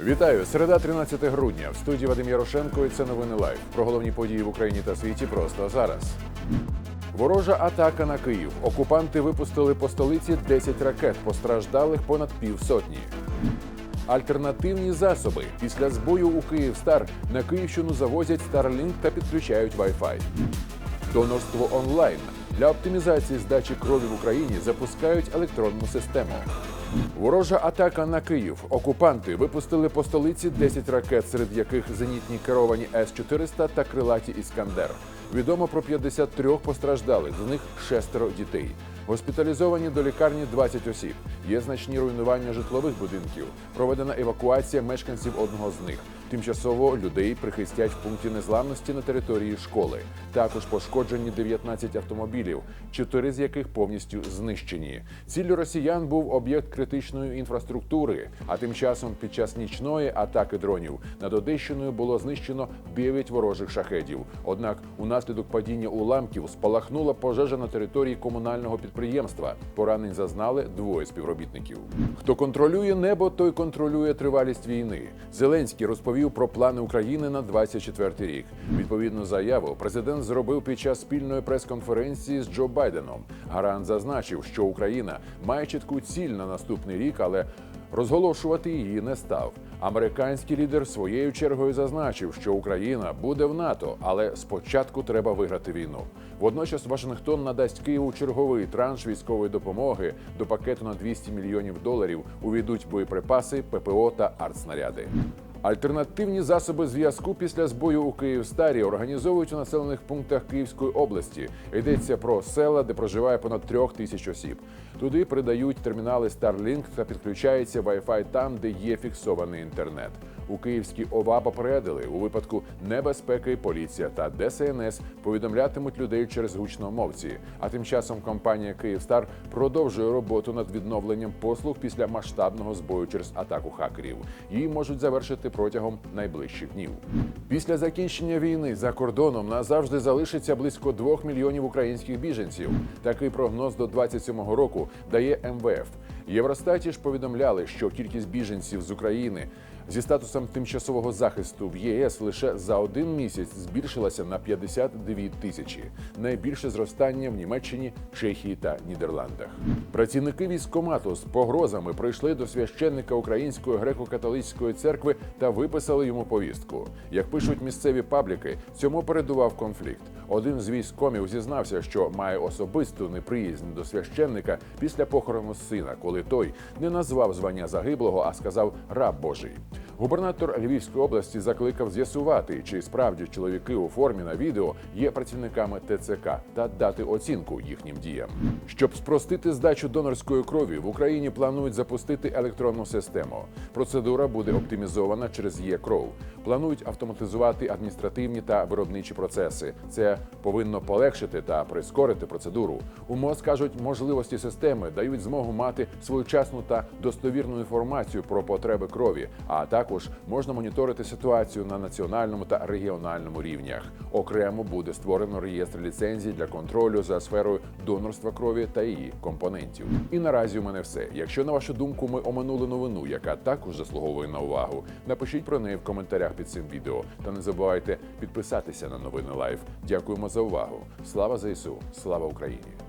Вітаю! Середа 13 грудня. В студії Вадим Ярошенко і це новини лайв. Про головні події в Україні та світі просто зараз. Ворожа атака на Київ. Окупанти випустили по столиці 10 ракет, постраждалих понад півсотні. Альтернативні засоби. Після збою у Київстар на Київщину завозять Starlink та підключають Wi-Fi. Донорство онлайн. Для оптимізації здачі крові в Україні запускають електронну систему. Ворожа атака на Київ. Окупанти випустили по столиці 10 ракет, серед яких зенітні керовані С-400 та крилаті Іскандер. Відомо про 53 постраждалих, з них шестеро дітей. Госпіталізовані до лікарні 20 осіб. Є значні руйнування житлових будинків. Проведена евакуація мешканців одного з них. Тимчасово людей прихистять в пункті незламності на території школи. Також пошкоджені 19 автомобілів, чотири з яких повністю знищені. Ціллю росіян був об'єкт критичної інфраструктури. А тим часом, під час нічної атаки дронів над Одещиною було знищено 9 ворожих шахедів. Однак, унаслідок падіння уламків спалахнула пожежа на території комунального підприємства. Поранень зазнали двоє співробітників. Хто контролює небо, той контролює тривалість війни. Зеленський розповів про плани України на 24 рік. Відповідну заяву президент зробив під час спільної прес-конференції з Джо Байденом. Гарант зазначив, що Україна має чітку ціль на наступний рік, але розголошувати її не став. Американський лідер своєю чергою зазначив, що Україна буде в НАТО, але спочатку треба виграти війну. Водночас Вашингтон надасть Києву черговий транш військової допомоги до пакету на 200 мільйонів доларів. Увійдуть боєприпаси, ППО та артснаряди. Альтернативні засоби зв'язку після збою у Київстарі організовують у населених пунктах Київської області. Йдеться про села, де проживає понад трьох тисяч осіб. Туди придають термінали Starlink та підключається Wi-Fi там, де є фіксований інтернет. У Київській ОВА попередили у випадку небезпеки поліція та ДСНС повідомлятимуть людей через гучномовці. А тим часом компанія Київстар продовжує роботу над відновленням послуг після масштабного збою через атаку хакерів. Її можуть завершити протягом найближчих днів. Після закінчення війни за кордоном назавжди залишиться близько двох мільйонів українських біженців. Такий прогноз до 27-го року дає МВФ. Євростаті ж повідомляли, що кількість біженців з України зі статусом тимчасового захисту в ЄС лише за один місяць збільшилася на 52 тисячі. Найбільше зростання в Німеччині, Чехії та Нідерландах. Працівники військкомату з погрозами прийшли до священника Української греко-католицької церкви та виписали йому повістку. Як пишуть місцеві пабліки, цьому передував конфлікт. Один з військкомів зізнався, що має особисту неприязнь до священника після похорону сина, коли той не назвав звання загиблого, а сказав раб Божий. Губернатор Львівської області закликав з'ясувати, чи справді чоловіки у формі на відео є працівниками ТЦК та дати оцінку їхнім діям. Щоб спростити здачу донорської крові, в Україні планують запустити електронну систему. Процедура буде оптимізована через є-кров. Планують автоматизувати адміністративні та виробничі процеси. Це повинно полегшити та прискорити процедуру. У МОЗ кажуть, можливості системи дають змогу мати своєчасну та достовірну інформацію про потреби крові, а також можна моніторити ситуацію на національному та регіональному рівнях. Окремо буде створено реєстр ліцензій для контролю за сферою донорства крові та її компонентів. І наразі у мене все. Якщо на вашу думку ми оминули новину, яка також заслуговує на увагу, напишіть про неї в коментарях під цим відео. Та не забувайте підписатися на новини Лайв. Дякуємо за увагу. Слава ЗСУ! Слава Україні!